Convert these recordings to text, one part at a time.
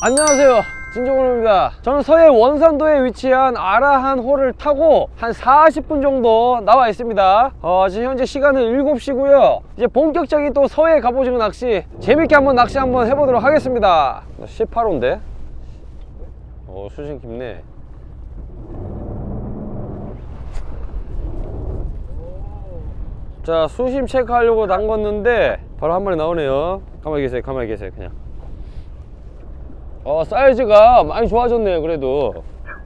안녕하세요. 진종훈입니다. 저는 서해 원산도에 위치한 아라한 호를 타고 한 40분 정도 나와 있습니다. 어, 지금 현재 시간은 7시고요. 이제 본격적인 또 서해 갑오징어 낚시 재밌게 한번 낚시 한번 해보도록 하겠습니다. 18호인데? 어 수심 깊네. 자 수심 체크하려고 담궜는데 바로 한 마리 나오네요. 가만히 계세요 가만히 계세요 그냥 어 사이즈가 많이 좋아졌네요 그래도.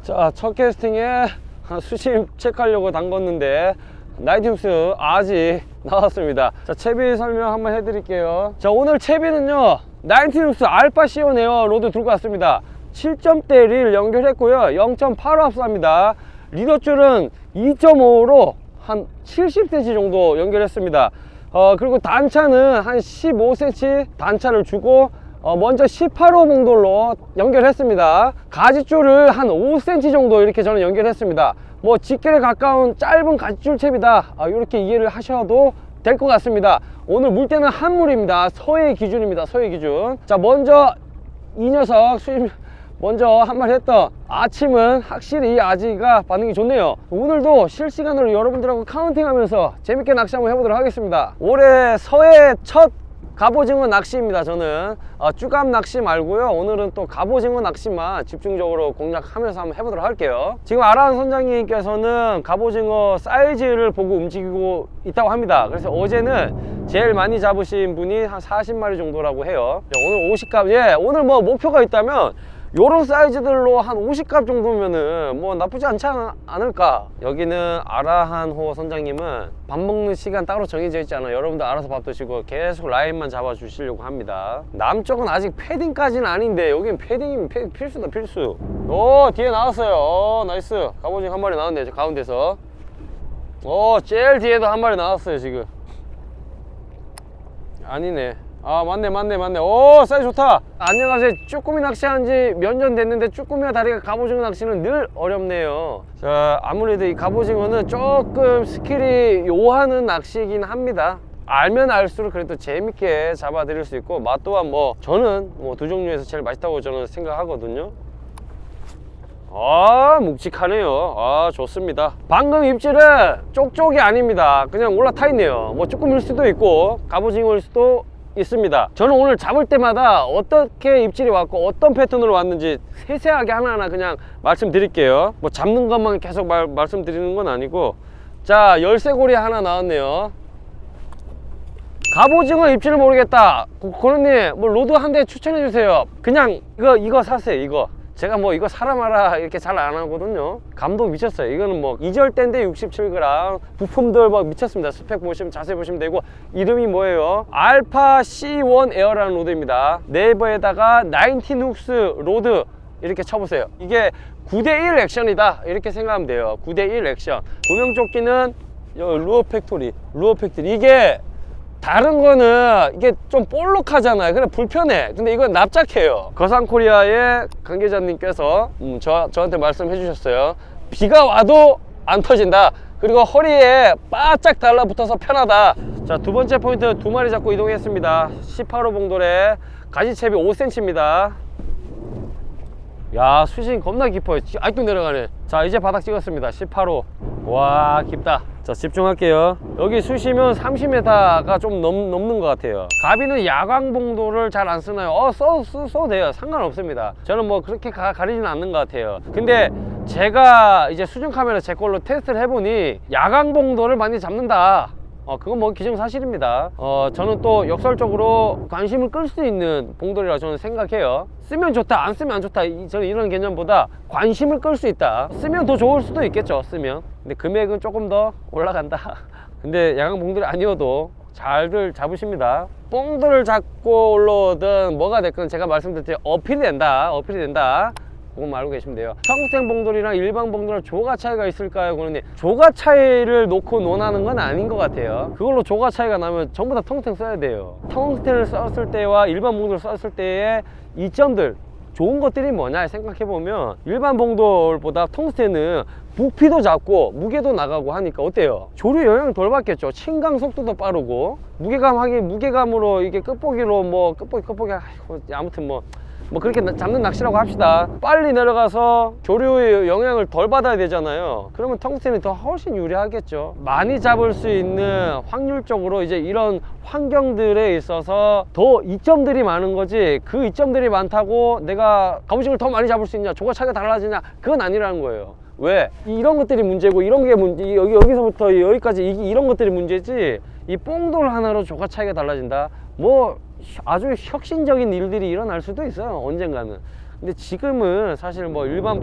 자 첫 캐스팅에 한 수심 체크하려고 담궜는데 나이팅스 아직 나왔습니다. 자 채비 설명 한번 해드릴게요. 자 오늘 채비는요 나이팅스 알파 시온 에어 로드 들고 왔습니다. 7점대 릴 연결했고요 0.85 합사입니다. 리더줄은 2.5로 한 70cm 정도 연결했습니다. 어, 그리고 단차는 한 15cm 단차를 주고 어, 먼저 18호 봉돌로 연결했습니다. 가지줄을 한 5cm 정도 이렇게 저는 연결했습니다. 뭐 직결에 가까운 짧은 가지줄 탭이다. 아, 이렇게 이해를 하셔도 될 것 같습니다. 오늘 물때는 한물입니다. 서해 기준입니다. 서해 기준. 자 먼저 이 녀석 수임 먼저 한 말 했던 아침은 확실히 이 아지가 반응이 좋네요. 오늘도 실시간으로 여러분들하고 카운팅 하면서 재밌게 낚시 한번 해보도록 하겠습니다. 올해 서해 첫 갑오징어 낚시입니다 저는. 어, 쭈감 낚시 말고요. 오늘은 또 갑오징어 낚시만 집중적으로 공략하면서 한번 해보도록 할게요. 지금 아라한 선장님께서는 갑오징어 사이즈를 보고 움직이고 있다고 합니다. 그래서 어제는 제일 많이 잡으신 분이 한 40마리 정도라고 해요. 자, 오늘 50갑 예 오늘 뭐 목표가 있다면 요런 사이즈들로 한 50갑 정도면은 뭐 나쁘지 않지 않, 않을까? 여기는 아라한호 선장님은 밥 먹는 시간 따로 정해져 있잖아요. 여러분들 알아서 밥 드시고 계속 라인만 잡아 주시려고 합니다. 남쪽은 아직 패딩까지는 아닌데 여긴 패딩이면 패- 필수다 필수. 오 뒤에 나왔어요. 오 나이스. 갑오징어 한 마리 나왔네 저 가운데서. 오 제일 뒤에도 한 마리 나왔어요 지금. 아니네 아 맞네 맞네 맞네. 오 사이즈 좋다. 안녕하세요. 쭈꾸미 낚시한 지 몇 년 됐는데 쭈꾸미와 다리가 갑오징어 낚시는 늘 어렵네요. 자 아무래도 이 갑오징어는 조금 스킬이 요하는 낚시이긴 합니다. 알면 알수록 그래도 재밌게 잡아 드릴 수 있고 맛 또한 뭐 저는 뭐 두 종류에서 제일 맛있다고 저는 생각하거든요. 아 묵직하네요. 아 좋습니다. 방금 입질은 쪽쪽이 아닙니다. 그냥 올라타 있네요. 뭐 쭈꾸미일 수도 있고 갑오징어일 수도 있습니다. 저는 오늘 잡을 때마다 어떻게 입질이 왔고 어떤 패턴으로 왔는지 세세하게 하나하나 그냥 말씀드릴게요. 뭐 잡는 것만 계속 말, 말씀드리는 건 아니고. 자 열쇠고리 하나 나왔네요. 갑오징어 입질을 모르겠다. 고- 고르님 뭐 로드 한 대 추천해 주세요. 그냥 이거 이거 사세요 이거 제가 뭐 이거 마라 이렇게 잘 안 하거든요. 감독 미쳤어요. 이거는 뭐 2절대인데 67g 부품들 뭐 미쳤습니다. 스펙 보시면 자세히 보시면 되고. 이름이 뭐예요? 알파 C1 에어라는 로드입니다. 네이버에다가 19 훅스 로드 이렇게 쳐보세요. 이게 9대1 액션이다. 이렇게 생각하면 돼요. 9대1 액션. 구명조끼는 요 루어 팩토리 루어 팩토리. 이게 다른 거는 이게 좀 볼록하잖아요. 그래 불편해. 근데 이건 납작해요. 거상코리아의 관계자님께서 음, 저, 저한테 말씀해 주셨어요. 비가 와도 안 터진다. 그리고 허리에 바짝 달라붙어서 편하다. 자, 두 번째 포인트 두 마리 잡고 이동했습니다. 18호 봉돌에 가지채비 5cm입니다. 야 수심 겁나 깊어요. 지- 아직도 내려가네. 자 이제 바닥 찍었습니다. 18호. 와 깊다. 자 집중할게요. 여기 수심은 30m가 좀 넘, 넘는 것 같아요. 가비는 야광봉도를 잘 안 쓰나요? 어 써, 써, 써도 돼요. 상관없습니다. 저는 뭐 그렇게 가, 가리지는 않는 것 같아요. 근데 제가 이제 수중 카메라 제 걸로 테스트를 해보니 야광봉도를 많이 잡는다 어, 그건 뭐 기정사실입니다. 어, 저는 또 역설적으로 관심을 끌 수 있는 봉돌이라 저는 생각해요. 쓰면 좋다, 안 쓰면 안 좋다. 이- 저는 이런 개념보다 관심을 끌 수 있다. 쓰면 더 좋을 수도 있겠죠, 쓰면. 근데 금액은 조금 더 올라간다. 근데 야광 봉돌이 아니어도 잘들 잡으십니다. 뽕들을 잡고 올라오든 뭐가 됐건 제가 말씀드렸듯이 어필이 된다. 어필이 된다. 그것만 알고 계시면 돼요. 청생 봉돌이랑 일반 봉돌은 조가 차이가 있을까요? 그러니 조가 차이를 놓고 논하는 건 아닌 것 같아요. 그걸로 조가 차이가 나면 전부 다 텅텅 써야 돼요. 텅스텐을 썼을 때와 일반 봉돌을 썼을 때의 이점들 좋은 것들이 뭐냐 생각해 보면 일반 봉돌보다 텅스텐은 부피도 작고 무게도 나가고 하니까 어때요? 조류 영향 덜 받겠죠. 침강 속도도 빠르고 무게감 하기 무게감으로 이게 끝보기로 뭐 끝보기 끝보기 아이고, 아무튼 뭐 뭐 그렇게 나- 잡는 낚시라고 합시다. 빨리 내려가서 교류의 영향을 덜 받아야 되잖아요. 그러면 텅스텐이 더 훨씬 유리하겠죠. 많이 잡을 수 있는 확률적으로 이제 이런 환경들에 있어서 더 이점들이 많은 거지. 그 이점들이 많다고 내가 갑오징어를 더 많이 잡을 수 있냐 조가 차이가 달라지냐 그건 아니라는 거예요. 왜? 이런 것들이 문제고 이런 게 문제 여기 여기서부터 여기까지 이, 이런 것들이 문제지. 이 뽕돌 하나로 조가 차이가 달라진다. 뭐 아주 혁신적인 일들이 일어날 수도 있어요 언젠가는. 근데 지금은 사실 뭐 일반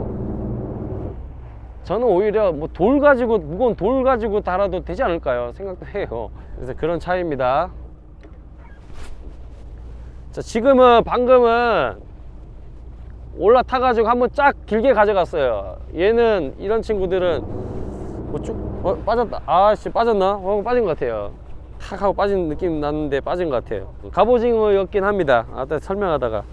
저는 오히려 뭐 돌 가지고 무거운 돌 가지고 달아도 되지 않을까요? 생각도 해요. 그래서 그런 차이입니다. 자 지금은 방금은 올라타 가지고 한번 쫙 길게 가져갔어요. 얘는 이런 친구들은 뭐쭉 어, 빠졌다. 아씨 빠졌나? 어 빠진 것 같아요 탁 하고 빠진 느낌 났는데 빠진 것 같아요. 갑오징어였긴 합니다. 아까 설명하다가.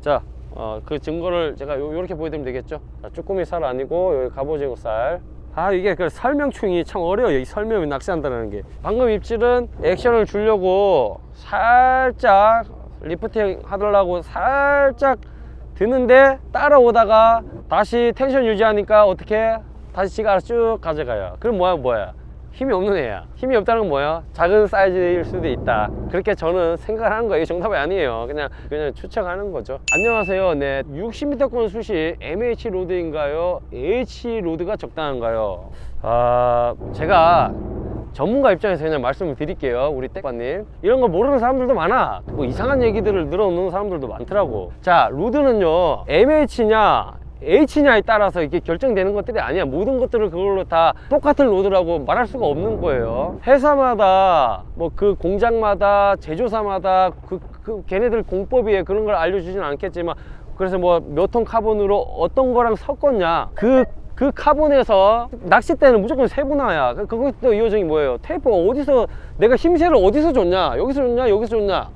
자, 어, 그 증거를 제가 요, 렇게 보여드리면 되겠죠? 자, 쭈꾸미 살 아니고 여기 갑오징어 살. 아 이게 그 설명충이 참 어려워요. 이 설명이 낚시한다는 게. 방금 입질은 액션을 주려고 살짝 리프팅 하더라고 살짝 드는데 따라오다가 다시 텐션 유지하니까 어떻게? 다시 지가 쭉 가져가요. 그럼 뭐야 뭐야 힘이 없는 애야. 힘이 없다는 건 뭐야? 작은 사이즈일 수도 있다. 그렇게 저는 생각을 하는 거예요. 이게 정답이 아니에요. 그냥 그냥 추측하는 거죠. 안녕하세요. 네. 60m권 숱이 MH 로드인가요? H 로드가 적당한가요? 아 제가 전문가 입장에서 그냥 말씀을 드릴게요. 우리 땡빠님. 이런 거 모르는 사람들도 많아. 뭐 이상한 얘기들을 늘어놓는 사람들도 많더라고. 자 로드는요. MH냐 H냐에 따라서 이게 결정되는 것들이 아니야. 모든 것들을 그걸로 다 똑같은 로드라고 말할 수가 없는 거예요. 회사마다 뭐 그 공장마다 제조사마다 그, 그 걔네들 공법이에 그런 걸 알려주진 않겠지만 그래서 뭐 몇 톤 카본으로 어떤 거랑 섞었냐. 그그 카본에서 낚싯대는 무조건 세분화야. 그- 그것도 또 이어정이 뭐예요? 테이프 어디서 내가 힘새를 어디서 줬냐? 여기서 줬냐? 여기서 줬냐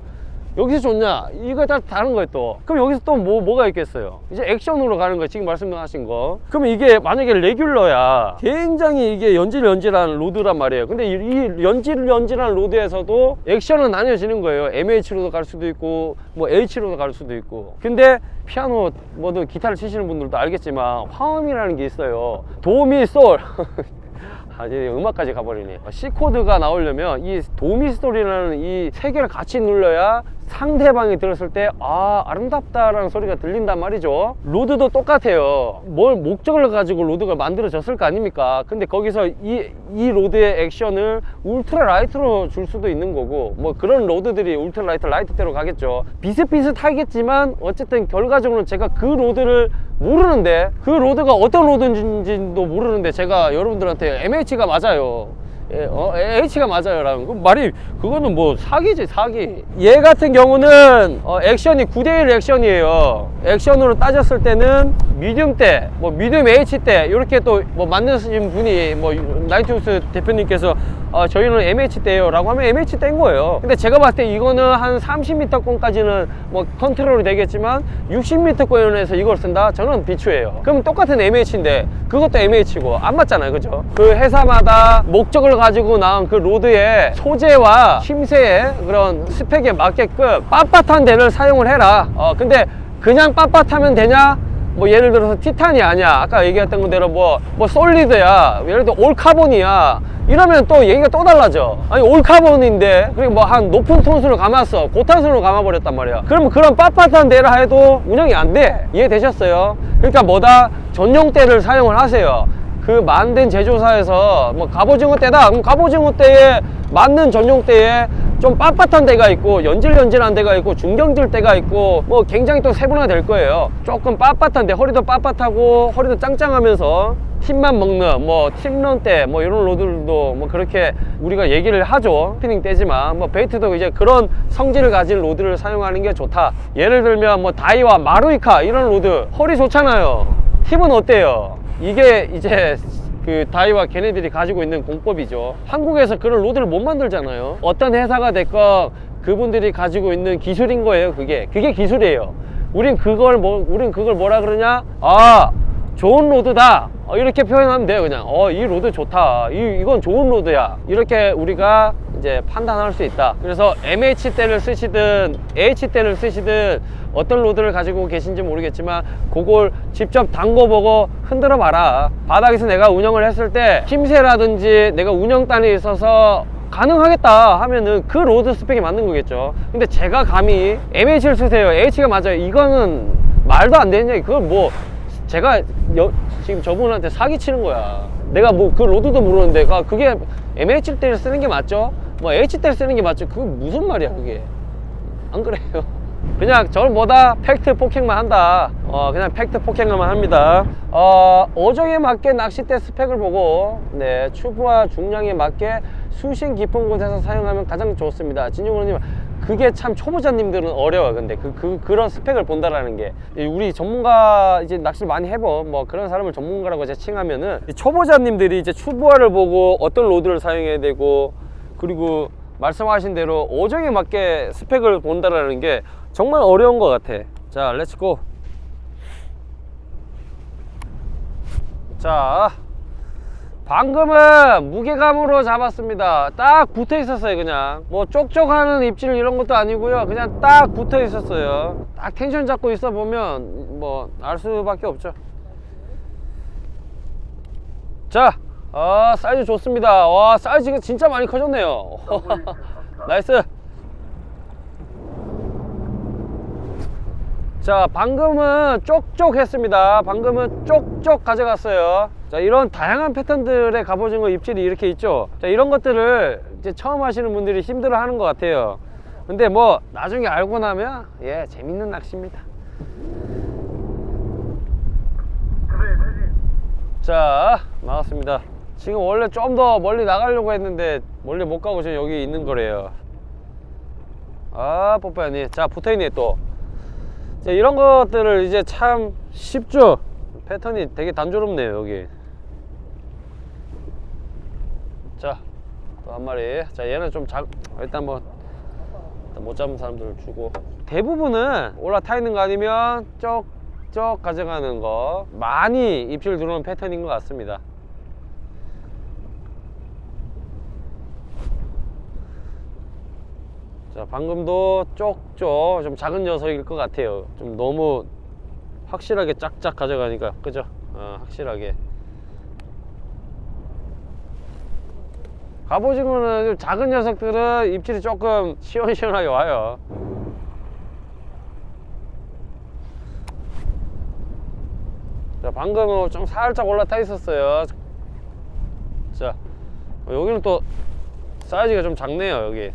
여기서 줬냐? 이거에 따라 다른 거예요 또. 그럼 여기서 또 뭐 뭐가 있겠어요? 이제 액션으로 가는 거예요 지금 말씀하신 거. 그러면 이게 만약에 레귤러야 굉장히 이게 연질 연질한 로드란 말이에요. 근데 이, 이 연질 연질한 로드에서도 액션은 나뉘어지는 거예요. MH로도 갈 수도 있고 뭐 H로도 갈 수도 있고. 근데 피아노 뭐든 기타를 치시는 분들도 알겠지만 화음이라는 게 있어요. 도미 솔. 아, 이제 음악까지 가버리네. C 코드가 나오려면 이 도미 스토리라는 이 세 개를 같이 눌러야 상대방이 들었을 때 아 아름답다라는 소리가 들린단 말이죠. 로드도 똑같아요. 뭘 목적을 가지고 로드가 만들어졌을 거 아닙니까? 근데 거기서 이, 이 로드의 액션을 울트라 라이트로 줄 수도 있는 거고 뭐 그런 로드들이 울트라 라이트 라이트대로 가겠죠. 비슷비슷하겠지만 어쨌든 결과적으로는 제가 그 로드를 모르는데 그 로드가 어떤 로드인지도 모르는데 제가 여러분들한테 MH가 맞아요. 예, 어, H가 맞아요. 라는 그 말이 그거는 뭐 사기지 사기. 얘 같은 경우는 어, 액션이 9대1 액션이에요. 액션으로 따졌을 때는 미디움 때, 뭐 미디움 H 때 이렇게 또 뭐 만드신 분이 뭐 나이트우스 대표님께서 어, 저희는 MH 때요 라고 하면 MH 때인 거예요. 근데 제가 봤을 때 이거는 한 30m권까지는 뭐 컨트롤이 되겠지만 60m권에서 이걸 쓴다? 저는 비추예요. 그럼 똑같은 MH인데 그것도 MH고 안 맞잖아요. 그죠? 그 회사마다 목적을 가지고 나온 그 로드의 소재와 힘새의 그런 스펙에 맞게끔 빳빳한 데를 사용을 해라. 어, 근데 그냥 빳빳하면 되냐? 뭐 예를 들어서 티탄이 아니야. 아까 얘기했던 대로 뭐, 뭐 솔리드야. 예를 들어 올카본이야. 이러면 또 얘기가 또 달라져. 아니 올카본인데 그리고 뭐 한 높은 톤수를 감았어. 고탄수로 감아버렸단 말이야. 그러면 그런 빳빳한 데라 해도 운영이 안돼. 이해되셨어요? 그러니까 뭐다? 전용대를 사용을 하세요 그 만든 제조사에서 뭐 갑오징어 때다. 그럼 갑오징어 때에 맞는 전용대에 좀 빳빳한 데가 있고 연질연질한 데가 있고 중경질 때가 있고 뭐 굉장히 또 세분화 될 거예요. 조금 빳빳한데 허리도 빳빳하고 허리도 짱짱하면서 팀만 먹는 뭐 팀런 때뭐 이런 로드들도 뭐 그렇게 우리가 얘기를 하죠. 피닝 때지만 뭐 베이트도 이제 그런 성질을 가진 로드를 사용하는 게 좋다. 예를 들면 뭐 다이와 마루이카 이런 로드 허리 좋잖아요 팁은 어때요 이게 이제 그 다이와 걔네들이 가지고 있는 공법이죠. 한국에서 그런 로드를 못 만들잖아요. 어떤 회사가 됐건 그분들이 가지고 있는 기술인 거예요. 그게 그게 기술이에요. 우린 그걸 뭐 우린 그걸 뭐라 그러냐? 아 좋은 로드다. 어, 이렇게 표현하면 돼요. 그냥 어 이 로드 좋다. 이 이건 좋은 로드야. 이렇게 우리가 이제 판단할 수 있다. 그래서 MH대를 쓰시든 H대를 쓰시든 어떤 로드를 가지고 계신지 모르겠지만 그걸 직접 담궈보고 흔들어 봐라. 바닥에서 내가 운영을 했을 때 힘새라든지 내가 운영단에 있어서 가능하겠다 하면은 그 로드 스펙에 맞는 거겠죠. 근데 제가 감히 MH를 쓰세요. H가 맞아요. 이거는 말도 안 되는 얘기. 그건 뭐 제가 여- 지금 저분한테 사기 치는 거야. 내가 뭐 그 로드도 모르는데 아, 그게 MH 때를 쓰는 게 맞죠? 뭐 H 때를 쓰는 게 맞죠? 그게 무슨 말이야 그게? 안 그래요? 그냥 저는 뭐다 팩트 폭행만 한다. 어 그냥 팩트 폭행만 합니다. 어 어종에 맞게 낚싯대 스펙을 보고 네 추부와 중량에 맞게 수심 깊은 곳에서 사용하면 가장 좋습니다. 진용호님 그게 참 초보자님들은 어려워 근데 그, 그 그런 스펙을 본다라는 게 우리 전문가 이제 낚시를 많이 해본 뭐 그런 사람을 전문가라고 이제 칭하면은 이 초보자님들이 이제 추부화를 보고 어떤 로드를 사용해야 되고 그리고 말씀하신 대로 어종에 맞게 스펙을 본다라는 게 정말 어려운 것 같아. 자, 렛츠고. 자, 방금은 무게감으로 잡았습니다. 딱 붙어 있었어요, 그냥. 뭐 쪽쪽하는 입질 이런 것도 아니고요. 그냥 딱 붙어 있었어요. 딱 텐션 잡고 있어 보면 뭐 알 수밖에 없죠. 자, 아, 사이즈 좋습니다. 와, 사이즈가 진짜 많이 커졌네요. 나이스. 자, 방금은 쪽쪽 했습니다. 방금은 쪽쪽 가져갔어요. 자, 이런 다양한 패턴들의 갑오징어 입질이 이렇게 있죠. 자, 이런 것들을 이제 처음 하시는 분들이 힘들어 하는 것 같아요. 근데 뭐, 나중에 알고 나면, 예, 재밌는 낚시입니다. 자, 나왔습니다. 지금 원래 좀 더 멀리 나가려고 했는데, 멀리 못 가고 지금 여기 있는 거래요. 아, 뽀뽀야니. 자, 붙어 있네, 또. 자, 이런 것들을 이제 참 쉽죠? 패턴이 되게 단조롭네요, 여기. 자, 또 한 마리. 자, 얘는 좀 작, 일단 뭐, 일단 못 잡은 사람들 주고. 대부분은 올라타 있는 거 아니면 쪽쪽 가져가는 거. 많이 입질 들어오는 패턴인 것 같습니다. 자, 방금도 쪽쪽 좀 작은 녀석일 것 같아요. 좀 너무 확실하게 짝짝 가져가니까, 그죠? 어, 확실하게. 갑오징어는 좀 작은 녀석들은 입질이 조금 시원시원하게 와요. 자, 방금은 좀 살짝 올라타 있었어요. 자, 어, 여기는 또 사이즈가 좀 작네요, 여기.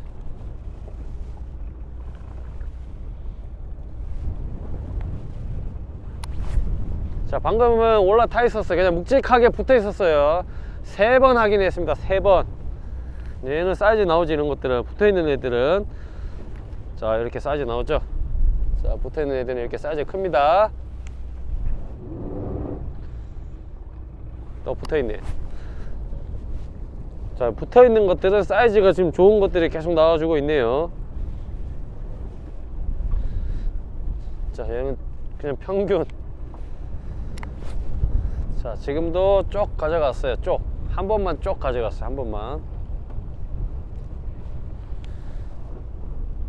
자 방금은 올라타 있었어요. 그냥 묵직하게 붙어 있었어요. 세 번 확인했습니다. 세번. 얘는 사이즈 나오지 이런 것들은. 붙어 있는 애들은. 자 이렇게 사이즈 나오죠? 자 붙어 있는 애들은 이렇게 사이즈 큽니다. 또 붙어 있네. 자 붙어 있는 것들은 사이즈가 지금 좋은 것들이 계속 나와주고 있네요. 자 얘는 그냥 평균 자 지금도 쪽 가져갔어요 쪽한 번만 쪽 가져갔어요 한 번만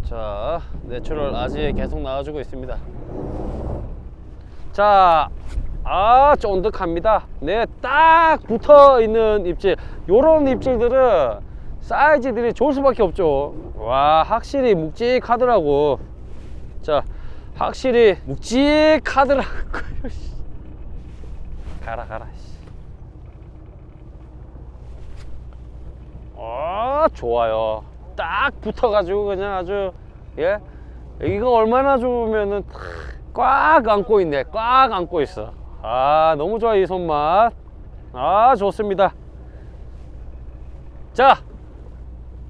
자 내추럴 아지에 계속 나와주고 있습니다 자 아, 쫀득합니다. 네, 딱 붙어 있는 입질. 요런 입질들은 사이즈들이 좋을 수밖에 없죠. 와, 확실히 묵직하더라고. 자, 확실히 묵직하더라고요. 씨. 가라, 가라. 씨. 아, 좋아요. 딱 붙어가지고 그냥 아주, 예? 이거 얼마나 좋으면은 꽉 안고 있네. 꽉 안고 있어. 아, 너무 좋아, 이 손맛. 아, 좋습니다. 자,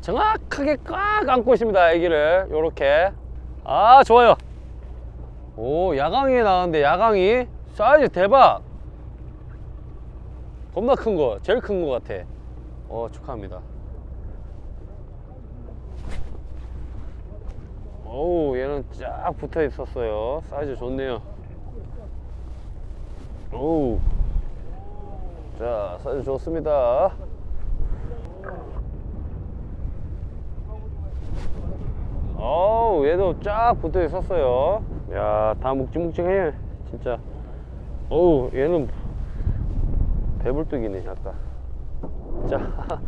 정확하게 꽉 안고 있습니다, 애기를. 요렇게. 아, 좋아요. 오, 야광이 나왔는데, 야광이. 사이즈 대박. 겁나 큰 거. 제일 큰 거 같아. 어, 축하합니다. 어우 얘는 쫙 붙어 있었어요 사이즈 좋네요 어우 자 사이즈 좋습니다 어우 얘도 쫙 붙어 있었어요 야 다 묵직묵직해 진짜 어우 얘는 배불뚝이네 아까. 자.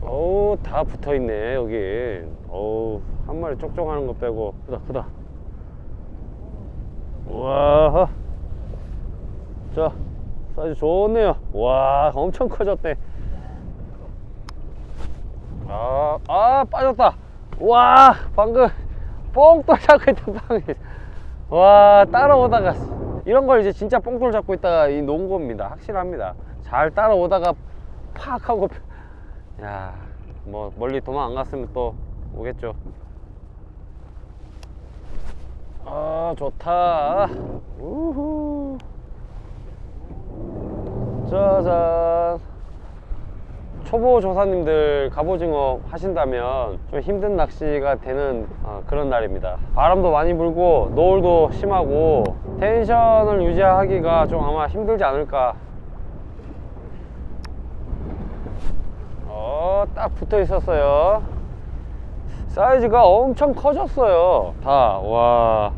어우 다 붙어 있네 여기. 어우 한 마리 쪽쪽 하는 거 빼고. 크다 크다. 우와. 자 사이즈 좋네요. 와 엄청 커졌네 아, 아 빠졌다. 와 방금 뽕돌 잡고 있던 방이 와 따라오다가 이런 걸 이제 진짜 뽕돌 잡고 있다가 이 놓은 겁니다. 확실합니다. 잘 따라오다가 팍 하고 야 뭐 멀리 도망 안 갔으면 또 오겠죠. 아 좋다. 우후. 짜잔 초보 조사님들 갑오징어 하신다면 좀 힘든 낚시가 되는 어, 그런 날입니다. 바람도 많이 불고 노을도 심하고 텐션을 유지하기가 좀 아마 힘들지 않을까. 어, 딱 붙어 있었어요. 사이즈가 엄청 커졌어요. 다와.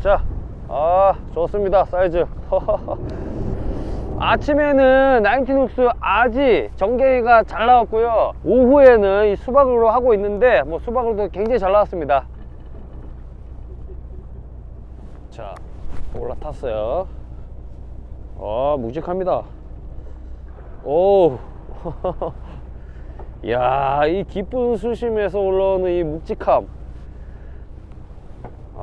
자, 아 좋습니다 사이즈. 아침에는 나인틴욱스 아지 전갱이가 잘 나왔고요. 오후에는 이 수박으로 하고 있는데 뭐 수박으로도 굉장히 잘 나왔습니다. 자, 올라탔어요. 아 묵직합니다. 오, 야, 이 깊은 수심에서 올라오는 이 묵직함.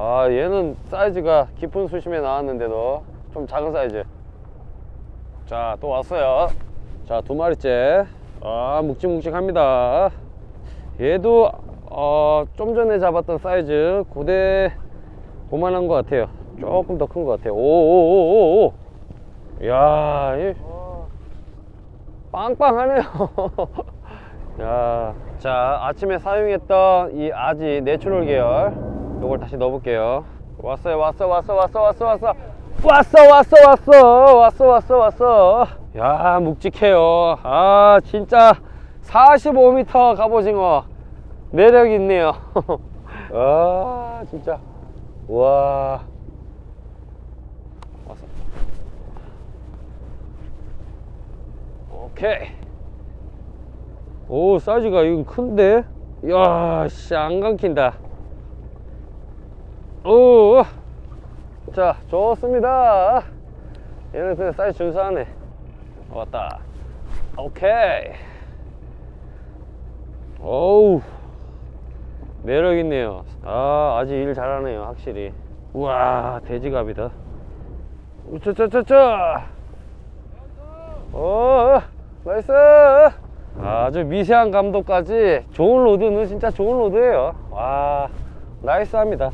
아 얘는 사이즈가 깊은 수심에 나왔는데도 좀 작은 사이즈. 자 또 왔어요. 자 두 마리째. 아 묵직묵직합니다. 얘도 어, 좀 전에 잡았던 사이즈 고대 고만한 것 같아요. 조금 더 큰 것 같아요. 오오오오오. 야 이, 빵빵하네요. 야, 자 아침에 사용했던 이 아지 내추럴 계열 요걸 다시 넣어볼게요. 왔어요 왔어 왔어 왔어 왔어 왔어. 왔어 왔어 왔어. 왔어 왔어 왔어. 야 묵직해요. 아 진짜 45m 갑오징어 매력 있네요. 아 진짜. 와. 왔어. 오케이. 오 사이즈가 이거 큰데? 이야 씨안 감긴다 오, 자, 좋습니다. 얘는 그냥 사이즈 준수하네. 왔다. 오케이. 어우, 매력 있네요. 아, 아직 일 잘하네요, 확실히. 우와, 돼지갑이다. 우짜짜짜짜. 오, 나이스. 아주 미세한 감도까지 좋은 로드는 진짜 좋은 로드예요. 와, 나이스합니다.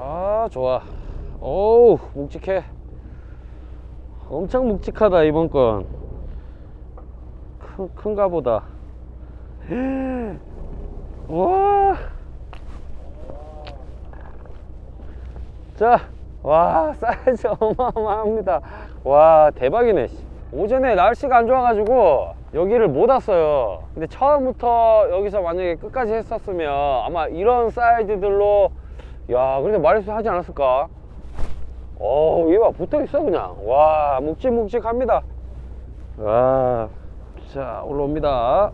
아 좋아 어우 묵직해 엄청 묵직하다 이번 건 큰, 큰가 보다 와 자, 와, 사이즈 어마어마합니다. 와, 대박이네. 씨. 오전에 날씨가 안 좋아가지고 여기를 못 왔어요. 근데 처음부터 여기서 만약에 끝까지 했었으면 아마 이런 사이즈들로 야, 근데 말수 하지 않았을까? 어, 얘가 붙어 있어 그냥. 와, 묵직묵직합니다. 와, 자 올라옵니다.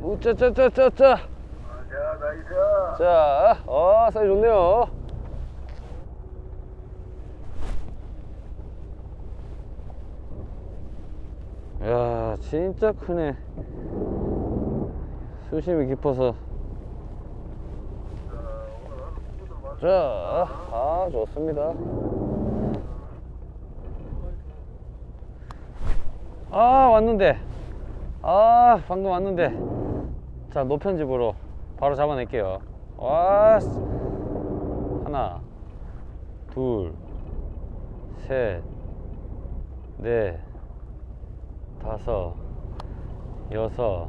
우짜짜짜짜짜. 자, 어, 사이즈 좋네요. 야, 진짜 크네. 수심이 깊어서. 자, 아, 좋습니다. 아, 왔는데. 아, 방금 왔는데. 자, 노편집으로 바로 잡아낼게요. 와, 씨. 하나, 둘, 셋, 넷, 다섯, 여섯,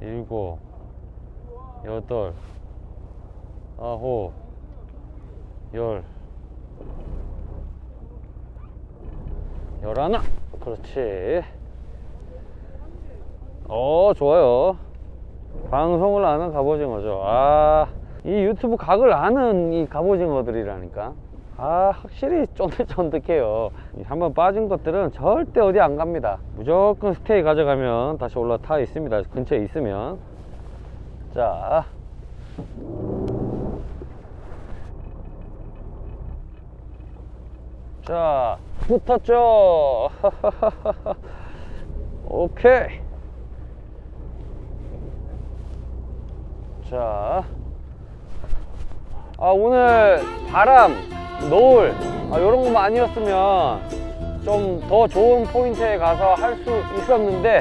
일곱, 여덟, 아홉, 열. 열하나? 그렇지. 어 좋아요. 방송을 아는 갑오징어죠. 아 이 유튜브 각을 아는 이 갑오징어들이라니까. 아 확실히 쫀득쫀득해요. 이 한번 빠진 것들은 절대 어디 안 갑니다. 무조건 스테이 가져가면 다시 올라타 있습니다. 근처에 있으면. 자 자, 붙었죠? 오케이. 자. 아, 오늘 바람, 노을, 아, 요런 것만 아니었으면 좀 더 좋은 포인트에 가서 할 수 있었는데,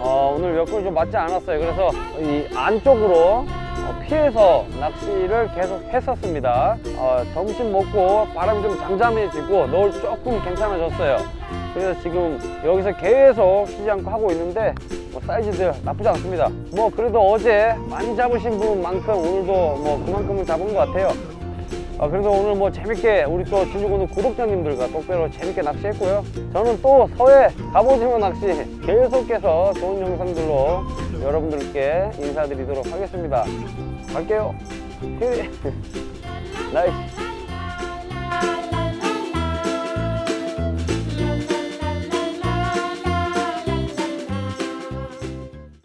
어, 오늘 몇 골 좀 맞지 않았어요. 그래서 이 안쪽으로 어, 피해서 낚시를 계속 했었습니다. 어, 점심 먹고 바람이 좀 잠잠해지고 노을 조금 괜찮아졌어요. 그래서 지금 여기서 계속 쉬지 않고 하고 있는데 뭐 사이즈들 나쁘지 않습니다. 뭐 그래도 어제 많이 잡으신 분만큼 오늘도 뭐 그만큼은 잡은 것 같아요. 아, 그래서 오늘 뭐 재밌게 우리 또 진주군의 구독자님들과 똑바로 재밌게 낚시했고요. 저는 또 서해 갑오징어 낚시 계속해서 좋은 영상들로 여러분들께 인사드리도록 하겠습니다. 갈게요. 나이스.